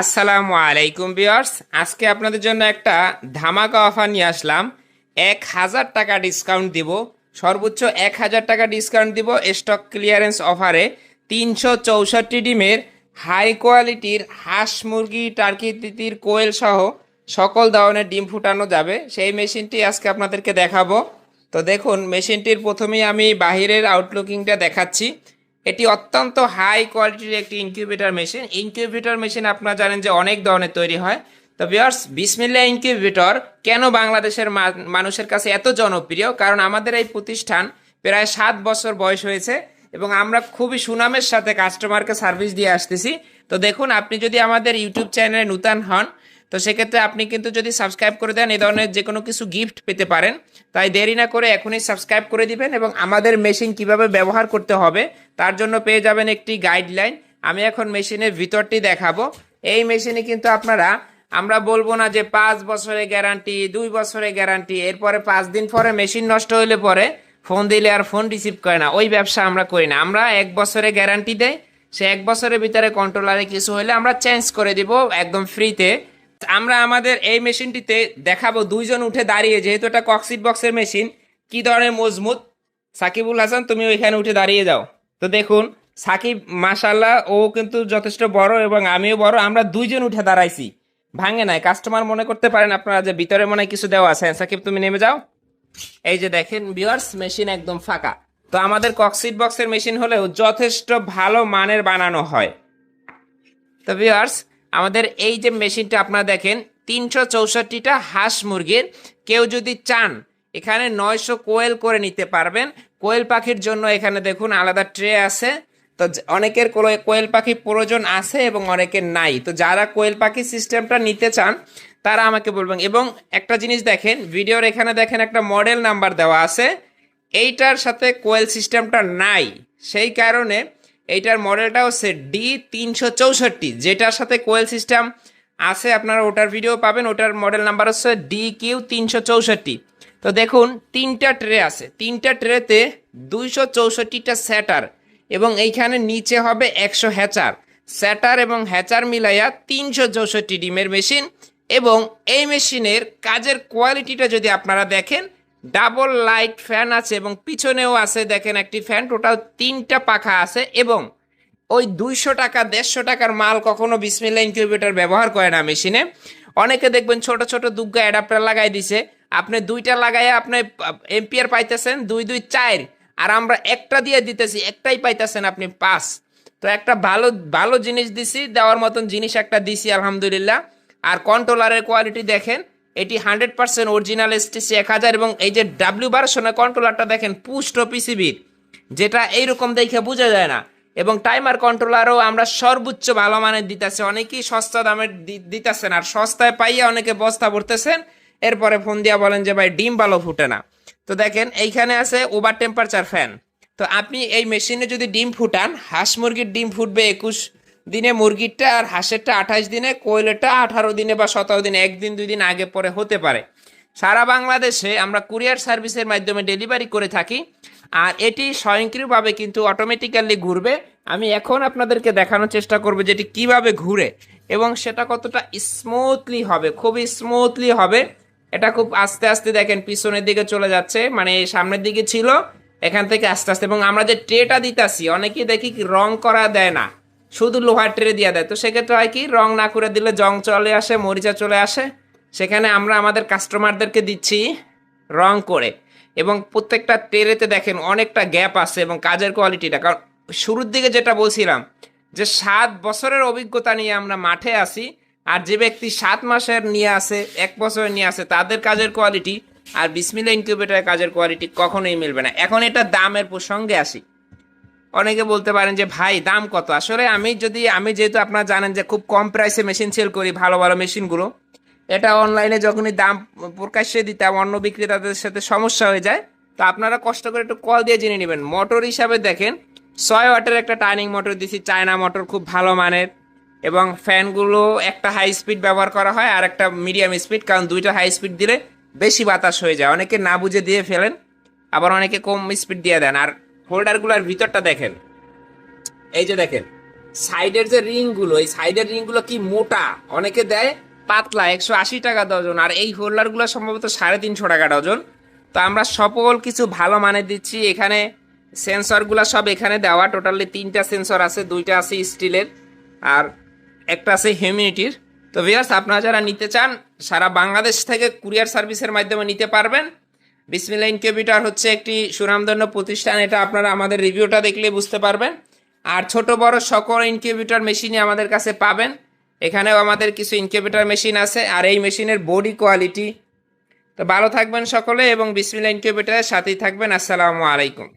আসসালামু আলাইকুম বিয়ার্স আজকে আপনাদের জন্য একটা ধামাকা অফার নিয়ে আসলাম। এক হাজার টাকা ডিসকাউন্ট দিব। সর্বোচ্চ এক হাজার টাকা ডিসকাউন্ট দিব স্টক ক্লিয়ারেন্স অফারে। তিনশো চৌষট্টি ডিমের হাই কোয়ালিটির হাঁস মুরগি টার্কি তিতির, কোয়েল সহ সকল ধরনের ডিম ফুটানো যাবে। সেই মেশিনটি আজকে আপনাদেরকে দেখাবো। তো দেখুন, মেশিনটির প্রথমেই আমি বাহিরের আউটলুকিংটা দেখাচ্ছি। এটি অত্যন্ত হাই কোয়ালিটির একটি ইনকিউবেটর মেশিন ইনকিউবেটর মেশিন আপনারা জানেন যে অনেক ধরনের তৈরি হয়। তো বিয়ার্স বিসমিল্লা ইনকিউবেটর কেন বাংলাদেশের মানুষের কাছে এত জনপ্রিয়? কারণ আমাদের এই প্রতিষ্ঠান প্রায় সাত বছর বয়স হয়েছে এবং আমরা খুবই সুনামের সাথে কাস্টমারকে সার্ভিস দিয়ে আসতেছি। তো দেখুন, আপনি যদি আমাদের ইউটিউব চ্যানেলে নূতন হন তো সেক্ষেত্রে আপনি কিন্তু যদি সাবস্ক্রাইব করে দেন, এই ধরনের যে কোনো কিছু গিফট পেতে পারেন, তাই দেরি না করে এখনই সাবস্ক্রাইব করে দিবেন এবং আমাদের মেশিন কীভাবে ব্যবহার করতে হবে, তার জন্য পেয়ে যাবেন একটি গাইডলাইন আমি এখন মেশিনের ভিতরটি দেখাবো। এই মেশিনে কিন্তু আপনারা, আমরা বলব না যে পাঁচ বছরের গ্যারান্টি দুই বছরের গ্যারান্টি এরপরে পাঁচ দিন পরে মেশিন নষ্ট হলে পরে ফোন দিলে আর ফোন রিসিভ করে না। ওই ব্যবসা আমরা করি না। আমরা এক বছরের গ্যারান্টি দেই, সে এক বছরের ভিতরে কন্ট্রোলারে কিছু হলে আমরা চেঞ্জ করে দিব একদম ফ্রিতে আমরা আমাদের এই মেশিনটিতে দেখাবো, দুইজন উঠে দাঁড়িয়ে, যেহেতু এটা কক্সিট বক্সের মেশিন, কি ধরনের মজবুত? সাকিবুল হাসান, তুমি ওইখানে উঠে দাঁড়িয়ে যাও। তো দেখুন, সাকিব মাশাল্লাহ ও কিন্তু যথেষ্ট বড় এবং আমিও বড়, আমরা দুইজন উঠে দাঁড়াইছি। ভাঙে নাই কাস্টমার মনে করতে পারেন আপনারা যে ভিতরে মনে হয় কিছু দেওয়া আছে। সাকিব, তুমি নেমে যাও। এই যে দেখেন বিয়ার্স মেশিন একদম ফাঁকা। তো আমাদের কক্সিট বক্সের মেশিন হলেও যথেষ্ট ভালো মানের বানানো হয়। তো ভিউয়ার্স আমাদের এই যে মেশিনটা আপনারা দেখেন, তিনশো চৌষট্টিটা হাঁস মুরগির। কেউ যদি চান, এখানে নয়শো কোয়েল করে নিতে পারবেন। কোয়েল পাখির জন্য এখানে দেখুন আলাদা ট্রে আছে। তো অনেকের কোয়ে- কোয়েল পাখি প্রয়োজন আছে এবং অনেকের নাই। তো যারা কোয়েল পাখি সিস্টেমটা নিতে চান, তারা আমাকে বলবেন। এবং একটা জিনিস দেখেন, ভিডিওর এখানে দেখেন একটা মডেল নাম্বার দেওয়া আছে। এইটার সাথে কোয়েল সিস্টেমটা নাই। সেই কারণে এইটার মডেলটা হচ্ছে ডি তিনশো চৌষট্টি, যেটার সাথে কোয়েল সিস্টেম আছে, আপনারা ওটার ভিডিও পাবেন। ওটার মডেল নাম্বার হচ্ছে ডি কিউ তিনশো চৌষট্টি। তো দেখুন, তিনটা ট্রে আছে। তিনটা ট্রেতে দুইশো চৌষট্টিটা স্যাটার এবং এইখানে নিচে হবে একশো হ্যাচার স্যাটার এবং হ্যাচার মিলাইয়া তিনশো চৌষট্টি ডিমের মেশিন এবং এই মেশিনের কাজের কোয়ালিটিটা যদি আপনারা দেখেন ডাবল লাইট ফ্যান আছে এবং পিছনেও আছে, দেখেন একটি ফ্যান, টোটাল তিনটা পাখা আছে এবং ওই দুইশো টাকা, দেড়শো টাকার মাল কখনো বিসমিল্লা ইনকিউবেটর ব্যবহার করে না মেশিনে। অনেকে দেখবেন ছোট ছোট দুগ্গা অ্যাডাপ্টার লাগাই দিছে। আপনি দুইটা লাগাইয়া আপনি এম্পিয়ার পাইতেছেন, দুই দুই, চার, আর আমরা একটা দিয়ে দিতেছি, একটাই পাইতেছেন আপনি পাঁচ। তো একটা ভালো ভালো জিনিস দিছি, দেওয়ার মতন জিনিস একটা দিছি, আলহামদুলিল্লাহ। আর কন্ট্রোলারের কোয়ালিটি দেখেন এটি হান্ড্রেড পার্সেন্ট অরিজিনাল এসটিসি এক হাজার এবং এই যে ডাব্লিউ ভার্সনের কন্ট্রোলারটা দেখেন পুষ্ট পিসিবির যেটা এইরকম দেখে বোঝা যায় না। এবং টাইমার কন্ট্রোলারও আমরা সর্বোচ্চ ভালো মানের দিতেছে, অনেকেই সস্তা দামের দিতেছেন আর সস্তায় পাইয়ে অনেকে বস্তা ভরতেছেন। এরপরে ফোন দিয়া বলেন যে, ভাই, ডিম ভালো ফুটে না। তো দেখেন, এইখানে আছে ওভার টেম্পারেচার ফ্যান তো আপনি এই মেশিনে যদি ডিম ফুটান, হাঁস মুরগির ডিম ফুটবে একুশ দিনে মুরগিরটা আর হাঁসেরটা আঠাশ দিনে, কোয়েলেরটা আঠারো দিনে বা সতেরো দিনে, একদিন, দুই দিন আগে পরে হতে পারে। সারা বাংলাদেশে আমরা কুরিয়ার সার্ভিসের মাধ্যমে ডেলিভারি করে থাকি আর এটি স্বয়ংক্রিয়ভাবে কিন্তু অটোমেটিক্যালি ঘুরবে। আমি এখন আপনাদেরকে দেখানোর চেষ্টা করব যেটি কীভাবে ঘুরে এবং সেটা কতটা স্মুথলি হবে, খুবই স্মুথলি হবে। এটা খুব আস্তে আস্তে দেখেন, পিছনের দিকে চলে যাচ্ছে মানে সামনের দিকে ছিল, এখান থেকে আস্তে আস্তে। এবং আমরা যে ট্রেটা দিতাছি, অনেকেই দেখি রং করা দেয় না। শুধু লোহার ট্রে দিয়ে দেয়। তো সেক্ষেত্রে হয় কি, রং না করে দিলে জং চলে আসে, মরিচা চলে আসে। সেখানে আমরা আমাদের কাস্টমারদেরকে দিচ্ছি রং করে। এবং প্রত্যেকটা ট্রেতে দেখেন অনেকটা গ্যাপ আছে এবং কাজের কোয়ালিটিটা কারণ শুরুর দিকে যেটা বলছিলাম, যে সাত বছরের অভিজ্ঞতা নিয়ে আমরা মাঠে আসি আর যে ব্যক্তি সাত মাসের নিয়ে আসে এক বছরের নিয়ে আসে তাদের কাজের কোয়ালিটি আর বিসমিল্লা ইনকিউবেটারের কাজের কোয়ালিটি কখনোই মিলবে না। এখন এটা দামের প্রসঙ্গে আসি। অনেকে বলতে পারেন যে, ভাই, দাম কত? আসলে আমি যদি, আমি যেহেতু আপনারা জানেন যে, খুব কম প্রাইসে মেশিন সেল করি ভালো ভালো মেশিনগুলো এটা অনলাইনে যখনই দাম প্রকাশ্যে দিতাম অন্য বিক্রেতাদের সাথে সমস্যা হয়ে যায়, তো আপনারা কষ্ট করে একটু কল দিয়ে জেনে নেবেন। মোটর হিসাবে দেখেন, ছয় ওয়াটের একটা টার্নিং মোটর দিছি চায়না মোটর খুব ভালো মানের এবং ফ্যানগুলো একটা হাই স্পিড ব্যবহার করা হয় আর একটা মিডিয়াম স্পিড কারণ দুইটা হাই স্পিড দিলে বেশি বাতাস হয়ে যায়। অনেকে না বুঝে দিয়ে ফেলেন, আবার অনেকে কম স্পিড দিয়ে দেন। আর হোল্ডারগুলোর ভিতরটা দেখেন। এই যে দেখেন, সাইডের যে রিংগুলো, এই সাইডের রিংগুলো কি মোটা? অনেকে দেয় পাতলা, একশো আশি টাকা ডজন, আর এই হোল্ডারগুলো সম্ভবত সাড়ে তিনশো টাকা ডজন। তো আমরা সকল কিছু ভালো মানে দিচ্ছি। এখানে সেন্সরগুলো সব এখানে দেওয়া, টোটালি তিনটা সেন্সর আছে, দুইটা আছে স্টিলের, আর একটা আছে হিউমিনিটির। তো ভিয়ার্স আপনারা যারা নিতে চান, সারা বাংলাদেশ থেকে কুরিয়ার সার্ভিসের মাধ্যমে নিতে পারবেন। বিসমিল্লা ইনকিউবিটার হচ্ছে একটি সুনামধন্য প্রতিষ্ঠান। এটা আপনারা আমাদের রিভিউটা দেখলে বুঝতে পারবেন। আর ছোট, বড় সকল ইনকিউবিটার মেশিনই আমাদের কাছে পাবেন। এখানেও আমাদের কিছু ইনকিউবিটার মেশিন আছে, আর এই মেশিনের বডি কোয়ালিটি। তো ভালো থাকবেন সকলে এবং বিসমিল্লা ইনকিউবিটারের সাথেই থাকবেন। আসসালামু আলাইকুম।